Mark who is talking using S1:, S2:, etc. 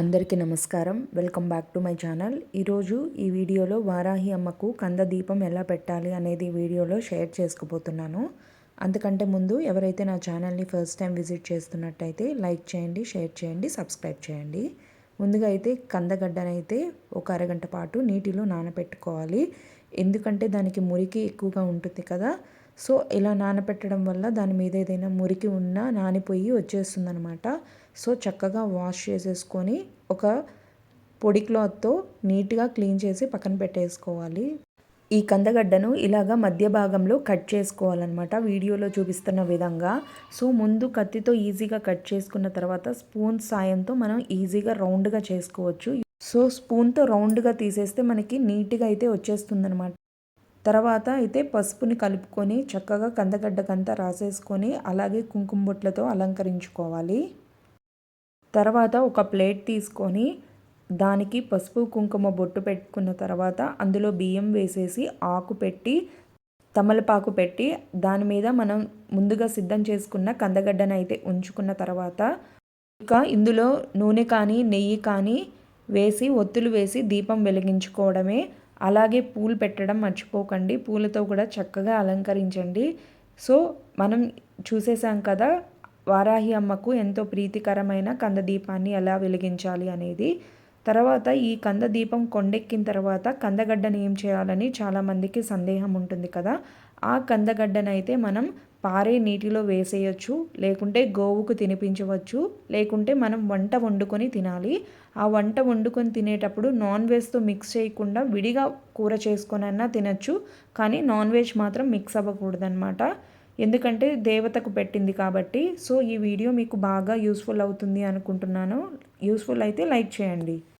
S1: అందరికీ నమస్కారం. Welcome back to my channel. ఈరోజు ఈ వీడియోలో వారాహి అమ్మకు కంద దీపం ఎలా పెట్టాలి అనేది వీడియోలో షేర్ చేసుకుపోతున్నాను. అంతకంటే ముందు ఎవరైతే నా ఛానల్ని ఫస్ట్ టైం విజిట్ చేస్తున్నట్టయితే లైక్ చేయండి షేర్ చేయండి సబ్స్క్రైబ్ చేయండి. ముందుగా అయితే కందగడ్డనైతే ఒక అరగంట పాటు నీటిలో నానబెట్టుకోవాలి ఎందుకంటే దానికి మురికి ఎక్కువగా ఉంటుంది కదా. సో ఇలా నానబెట్టడం వల్ల దాని మీద ఏదైనా మురికి ఉన్నా నానిపోయి వచ్చేస్తుంది అనమాట సో చక్కగా వాష్ చేసేసుకొని ఒక పొడి క్లాత్తో నీట్గా క్లీన్ చేసి పక్కన పెట్టేసుకోవాలి. ఈ కందగడ్డను ఇలాగా మధ్య భాగంలో కట్ చేసుకోవాలన్నమాట. వీడియోలో చూపిస్తున్న విధంగా. సో ముందు కత్తితో ఈజీగా కట్ చేసుకున్న తర్వాత స్పూన్ సాయంతో మనం ఈజీగా రౌండ్గా చేసుకోవచ్చు. సో స్పూన్తో రౌండ్గా తీసేస్తే మనకి నీట్గా అయితే వచ్చేస్తుంది అనమాట తర్వాత అయితే పసుపుని కలుపుకొని చక్కగా కందగడ్డకంతా రాసేసుకొని అలాగే కుంకుమ బొట్లతో అలంకరించుకోవాలి. తర్వాత ఒక ప్లేట్ తీసుకొని దానికి పసుపు కుంకుమ బొట్టు పెట్టుకున్న తర్వాత అందులో బియ్యం వేసేసి ఆకు పెట్టి తమలపాకు పెట్టి దాని మీద మనం ముందుగా సిద్ధం చేసుకున్న కందగడ్డను అయితే ఉంచుకున్న తర్వాత ఇంకా ఇందులో నూనె కానీ నెయ్యి కానీ వేసి ఒత్తులు వేసి దీపం వెలిగించుకోవడమే. అలాగే పూలు పెట్టడం మర్చిపోకండి. పూలతో కూడా చక్కగా అలంకరించండి. సో మనం చూసేసాం కదా వారాహి అమ్మకు ఎంతో ప్రీతికరమైన కంద దీపాన్ని ఎలా వెలిగించాలి అనేది. తర్వాత ఈ కంద దీపం కొండెక్కిన తర్వాత కందగడ్డను ఏం చేయాలని చాలామందికి సందేహం ఉంటుంది కదా. ఆ కందగడ్డనైతే మనం పారే నీటిలో వేసేయచ్చు లేకుంటే గోవుకు తినిపించవచ్చు లేకుంటే మనం వంట వండుకొని తినాలి. ఆ వంట వండుకొని తినేటప్పుడు నాన్ వెజ్తో మిక్స్ చేయకుండా విడిగా కూర చేసుకొనైనా తినచ్చు కానీ నాన్ వెజ్ మాత్రం మిక్స్ అవ్వకూడదనమాట ఎందుకంటే దేవతకు పెట్టింది కాబట్టి. సో ఈ వీడియో మీకు బాగా యూస్ఫుల్ అవుతుంది అనుకుంటున్నాను. యూస్ఫుల్ అయితే లైక్ చేయండి.